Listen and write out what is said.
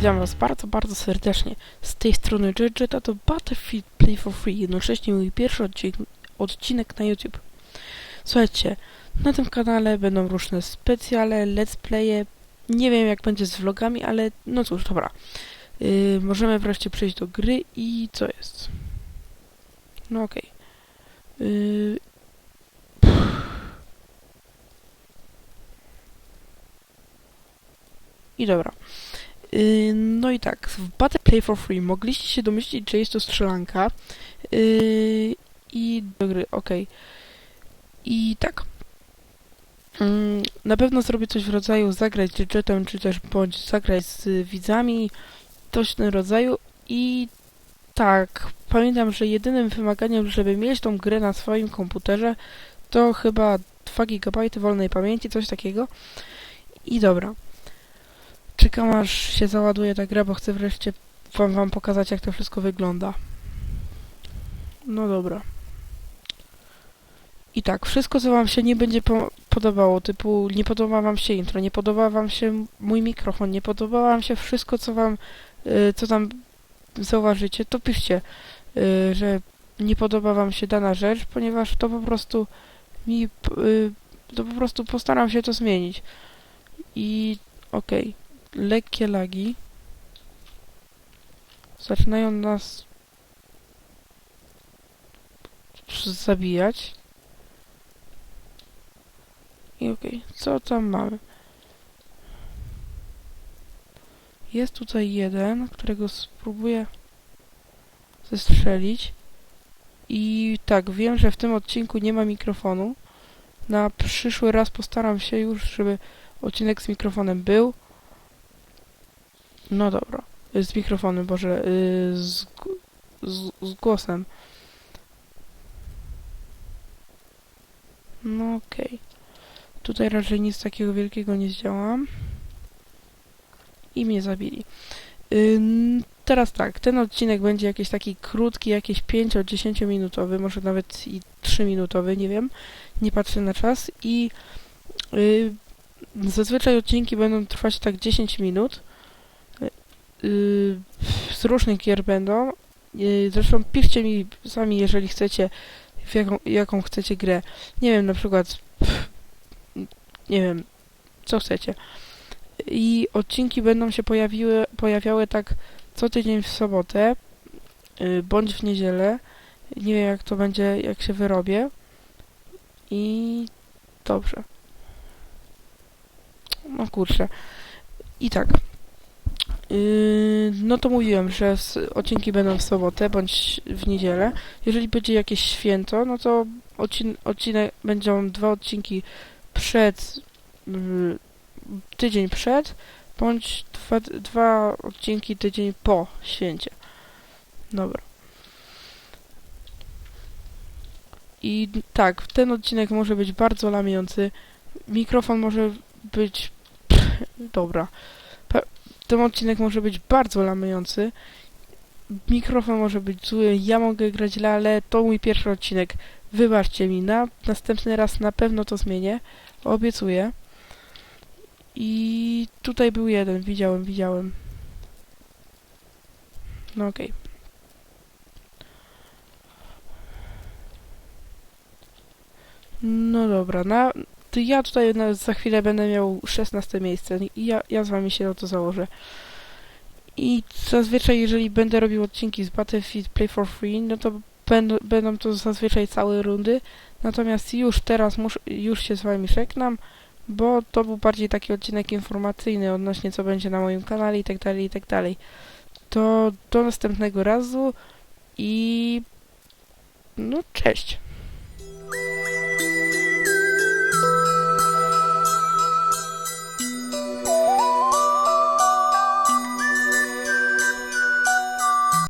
Witam Was bardzo, bardzo serdecznie. Z tej strony JJ, to Battlefield Play for Free, jednocześnie mój pierwszy odcinek, odcinek na YouTube. Słuchajcie, na tym kanale będą różne specjale, let's playe. Nie wiem jak będzie z vlogami, ale no cóż, dobra. Yy, możemy wreszcie przejść do gry i co jest? No okej. Yy, I dobra. Yy, no i tak, w Battle Play for Free mogliście się domyślić, że jest to strzelanka. Yy, I do gry, okej. I tak. Mm, na pewno zrobię coś w rodzaju zagrać z gadżetem, czy też bądź zagrać z widzami, coś w tym rodzaju. I tak, pamiętam, że jedynym wymaganiem, żeby mieć tą grę na swoim komputerze, to chyba 2 GB wolnej pamięci, coś takiego. I dobra. Czekam aż się załaduje ta gra, bo chcę wreszcie wam, wam pokazać jak to wszystko wygląda. No dobra. I tak, wszystko co wam się nie będzie po podobało, typu nie podoba wam się intro, nie podoba wam się mój mikrofon, nie podoba wam się wszystko co wam, y, co tam zauważycie, to piszcie, y, że nie podoba wam się dana rzecz, ponieważ to po prostu mi, y, to po prostu postaram się to zmienić. I okej lekkie lagi zaczynają nas zabijać. I okej, okay. co tam mamy? Jest tutaj jeden, którego spróbuję zestrzelić. I tak, wiem, że w tym odcinku nie ma mikrofonu. Na przyszły raz postaram się już, żeby odcinek z mikrofonem był. No dobra. Z mikrofonem, Boże, yy, z, z, z głosem. No okej. Okay. Tutaj raczej nic takiego wielkiego nie zdziałam. I mnie zabili. Yy, teraz tak, ten odcinek będzie jakiś taki krótki, jakieś 5-10 minutowy, może nawet i 3 minutowy, nie wiem. Nie patrzę na czas i yy, zazwyczaj odcinki będą trwać tak 10 minut z różnych gier będą. Yy, zresztą piszcie mi sami, jeżeli chcecie, w jaką, jaką chcecie grę. Nie wiem, na przykład, nie wiem, co chcecie. I odcinki będą się pojawiły, pojawiały tak co tydzień w sobotę, yy, bądź w niedzielę. Nie wiem, jak to będzie, jak się wyrobię. I dobrze. No kurczę. I tak. Yy, no to mówiłem, że odcinki będą w sobotę bądź w niedzielę. Jeżeli będzie jakieś święto, no to odcin odcinek będą dwa odcinki przed, yy, tydzień przed, bądź dwa, dwa odcinki tydzień po święcie. Dobra. I tak, ten odcinek może być bardzo lamiący. Mikrofon może być... Pff, dobra ten odcinek może być bardzo lamujący. Mikrofon może być zły, ja mogę grać ale to mój pierwszy odcinek. Wybaczcie mi, na następny raz na pewno to zmienię. Obiecuję. I tutaj był jeden, widziałem, widziałem. No okej. Okay. No dobra, na, to ja tutaj za chwilę będę miał 16 miejsce i ja, ja z wami się na to założę. I zazwyczaj, jeżeli będę robił odcinki z Battlefield Play for Free, no to będą to zazwyczaj całe rundy. Natomiast już teraz mus, już się z wami żegnam, bo to był bardziej taki odcinek informacyjny odnośnie co będzie na moim kanale i tak dalej, i tak dalej. To do następnego razu i no cześć.